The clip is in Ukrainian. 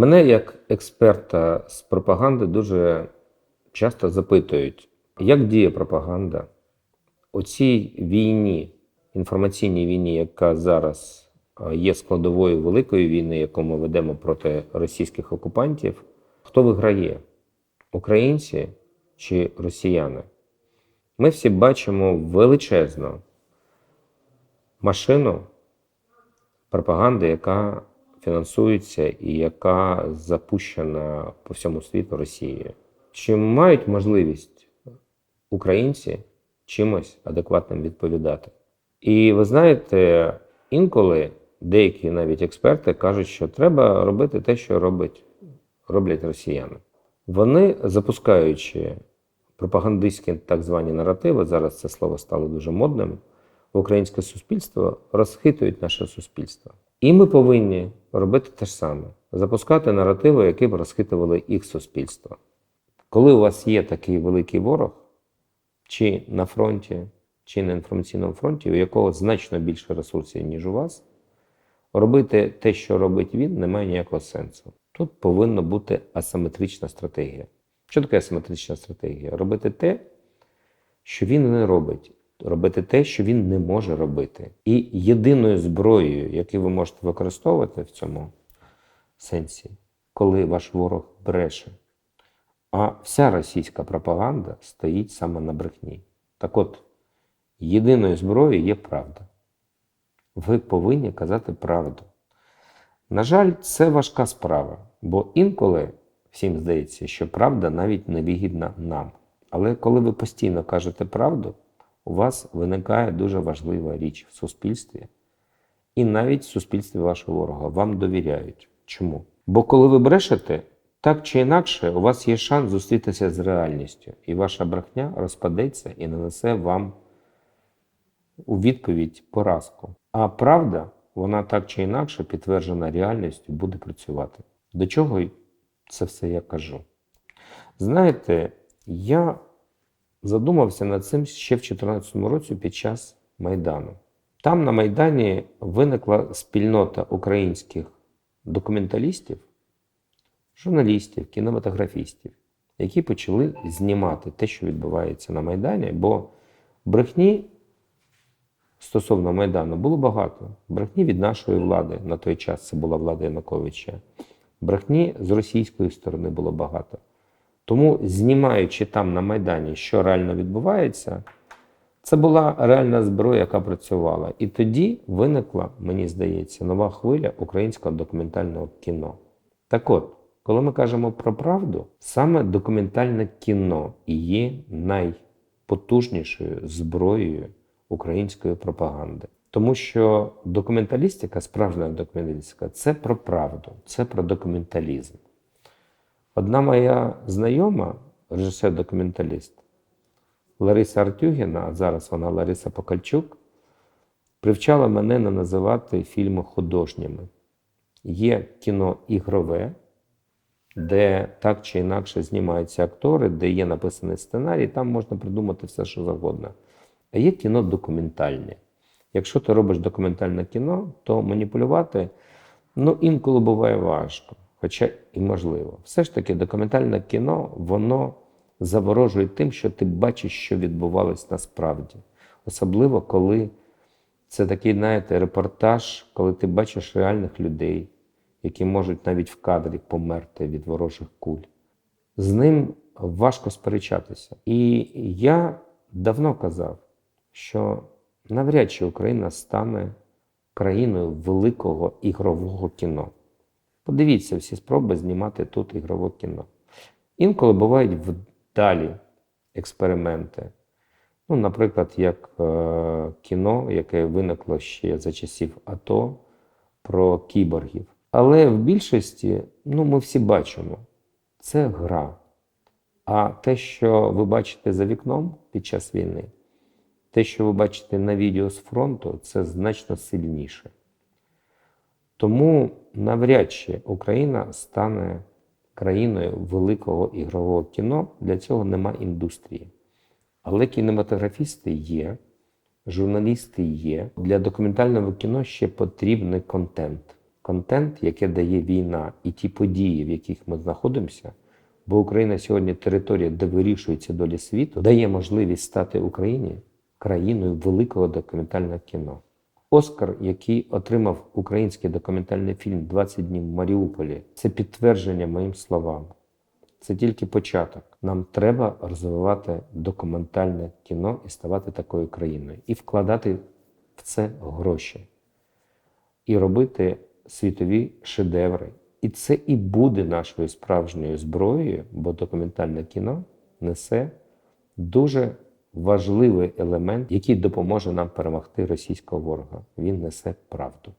Мене як експерта з пропаганди дуже часто запитують, як діє пропаганда у цій війні, інформаційній війні, яка зараз е, є складовою великої війни, яку ми ведемо проти російських окупантів, хто виграє? Українці чи росіяни? Ми всі бачимо величезну машину пропаганди, яка фінансується і яка запущена по всьому світу Росією. Чи мають можливість українці чимось адекватним відповідати? І ви знаєте, інколи деякі навіть експерти кажуть, що треба робити те, що робить, роблять росіяни. Вони, запускаючи пропагандистські так звані наративи, зараз це слово стало дуже модним, українське суспільство розхитують наше суспільство. І ми повинні робити те ж саме: запускати наративи, які б розхитували їх суспільство. Коли у вас є такий великий ворог, чи на фронті, чи на інформаційному фронті, у якого значно більше ресурсів, ніж у вас, робити те, що робить він, не має ніякого сенсу. Тут повинна бути асиметрична стратегія. Що таке асиметрична стратегія? Робити те, що він не робить, робити те, що він не може робити. І єдиною зброєю, яку ви можете використовувати в цьому сенсі, коли ваш ворог бреше. А вся російська пропаганда стоїть саме на брехні. Так от, єдиною зброєю є правда. Ви повинні казати правду. На жаль, це важка справа, бо інколи всім здається, що правда навіть не вигідна нам. Але коли ви постійно кажете правду, у вас виникає дуже важлива річ в суспільстві, і навіть в суспільстві вашого ворога вам довіряють. Чому? Бо коли ви брешете, так чи інакше, у вас є шанс зустрітися з реальністю, і ваша брехня розпадеться і нанесе вам у відповідь поразку. А правда, вона так чи інакше підтверджена реальністю, буде працювати. До чого це все я кажу? Знаєте, я задумався над цим ще в 2014 році під час Майдану. Там на Майдані виникла спільнота українських документалістів, журналістів, кінематографістів, які почали знімати те, що відбувається на Майдані, бо брехні стосовно Майдану було багато. Брехні від нашої влади на той час це була влада Януковича. Брехні з російської сторони було багато. Тому, знімаючи там на Майдані, що реально відбувається, це була реальна зброя, яка працювала. І тоді виникла, мені здається, нова хвиля українського документального кіно. Так от, коли ми кажемо про правду, саме документальне кіно і є найпотужнішою зброєю української пропаганди. Тому що документалістика, справжня документалістика це про правду, це про документалізм. Одна моя знайома, режисер-документаліст Лариса Артюгіна, а зараз вона Лариса Покальчук, привчала мене не називати фільми художніми. Є кіно ігрове, де так чи інакше знімаються актори, де є написаний сценарій, там можна придумати все, що завгодно. А є кіно документальне. Якщо ти робиш документальне кіно, то маніпулювати ну, інколи буває важко, хоча і можливо. Все ж таки, документальне кіно, воно заворожує тим, що ти бачиш, що відбувалось насправді. Особливо, коли це такий, знаєте, репортаж, коли ти бачиш реальних людей, які можуть навіть в кадрі померти від ворожих куль. З ним важко сперечатися. І я давно казав, що навряд чи Україна стане країною великого ігрового кіно. Подивіться всі спроби знімати тут ігрове кіно. Інколи бувають вдалі експерименти. Ну, Наприклад, як е, кіно, яке виникло ще за часів АТО про кіборгів. Але в більшості, ну, ми всі бачимо, це гра. А те, що ви бачите за вікном під час війни, те, що ви бачите на відео з фронту, це значно сильніше. Тому навряд чи Україна стане країною великого ігрового кіно. Для цього нема індустрії. Але кінематографісти є, журналісти є. Для документального кіно ще потрібний контент. контент, яке дає війна, і ті події, в яких ми знаходимося. Бо Україна сьогодні територія, де вирішується долі світу, дає можливість стати Україні країною великого документального кіно. Оскар, який отримав український документальний фільм «20 днів в Маріуполі, це підтвердження моїм словам. Це тільки початок. Нам треба розвивати документальне кіно і ставати такою країною, і вкладати в це гроші, і робити світові шедеври. І це і буде нашою справжньою зброєю, бо документальне кіно несе дуже важливий елемент, який допоможе нам перемогти російського ворога. Він несе правду.